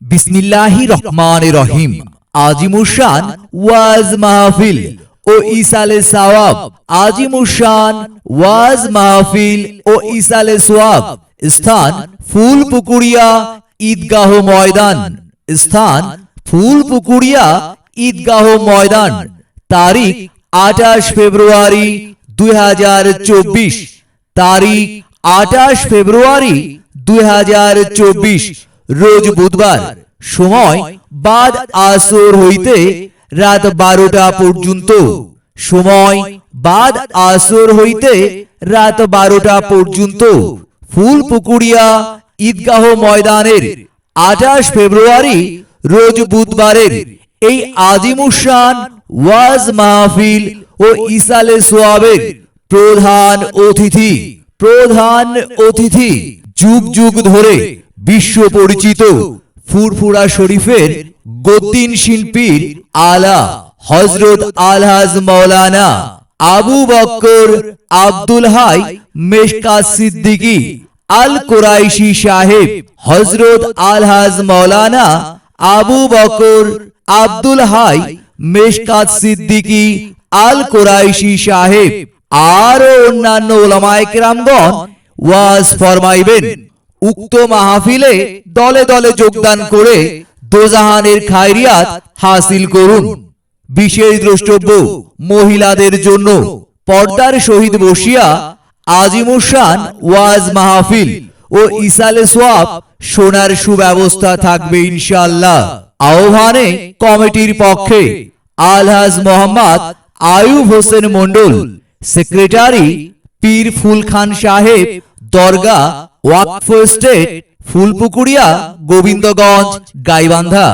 বিসমিল্লাহি রহমান রহিম। আজিমুসান ওয়াজ মাহফিল। ও ইসালে সওয়াব আজিমুসান ওয়াজ মাহফিল। ও ইসালে সোয়াব স্থান ফুলপুকুরিয়া ঈদগাহ ময়দান। স্থান ফুলপুকুরিয়া ঈদগাহ ময়দান। তারিখ আঠাশ ফেব্রুয়ারি দুই হাজার চব্বিশ। তারিখ আঠাশ ফেব্রুয়ারি দু হাজার চব্বিশ। রোজ বুধবার সময় বাদ আসর হইতে রাত বারোটা পর্যন্ত। সময় বাদ আসর হইতে রাত বারোটা পর্যন্ত। ফুলপুকুরিয়া ঈদগাহ ময়দানের আঠাশ ফেব্রুয়ারি রোজ বুধবারের এই আজিমুসান ওয়াজ মাহফিল ও ইসালে সোয়াবের প্রধান অতিথি। প্রধান অতিথি। যুগ যুগ ধরে বিশ্ব পরিচিত ফুরফুরা শরীফের গদ্দিন শিল্পীর আলা হজরত আলহাজ মৌলানা আবু বক্কর আব্দুল হাই মেশকাত সিদ্দিকী আল কোরাইশি সাহেব হজরত আলহাজ মৌলানা আবু বকর আব্দুল হাই মেশকাত সিদ্দিকী আল কোরাইশি সাহেব। আরও অন্যান্য ওলামায়ে কেরামগণ ওয়াজ ফরমাইবেন। উক্ত মাহফিলে দলে দলে যোগদান করে দোজাহানের খায়রিয়াত হাসিল করুন। বিশেষ দ্রষ্টব্য, মহিলাদের জন্য পর্দার শহীদ বসিয়া আজিমুসান ওয়াজ মাহফিল ও ইসালে সোয়াব সোনার সুব্যবস্থা থাকবে ইনশাআল্লাহ। আহ্বানে কমিটির পক্ষে আলহাজ মোহাম্মদ আয়ুব হোসেন মন্ডল সেক্রেটারি পীর ফুল খান সাহেব দরগা ওয়াকফ স্টেট ফুলপুকুরিয়া গোবিন্দগঞ্জ গাইবান্ধা।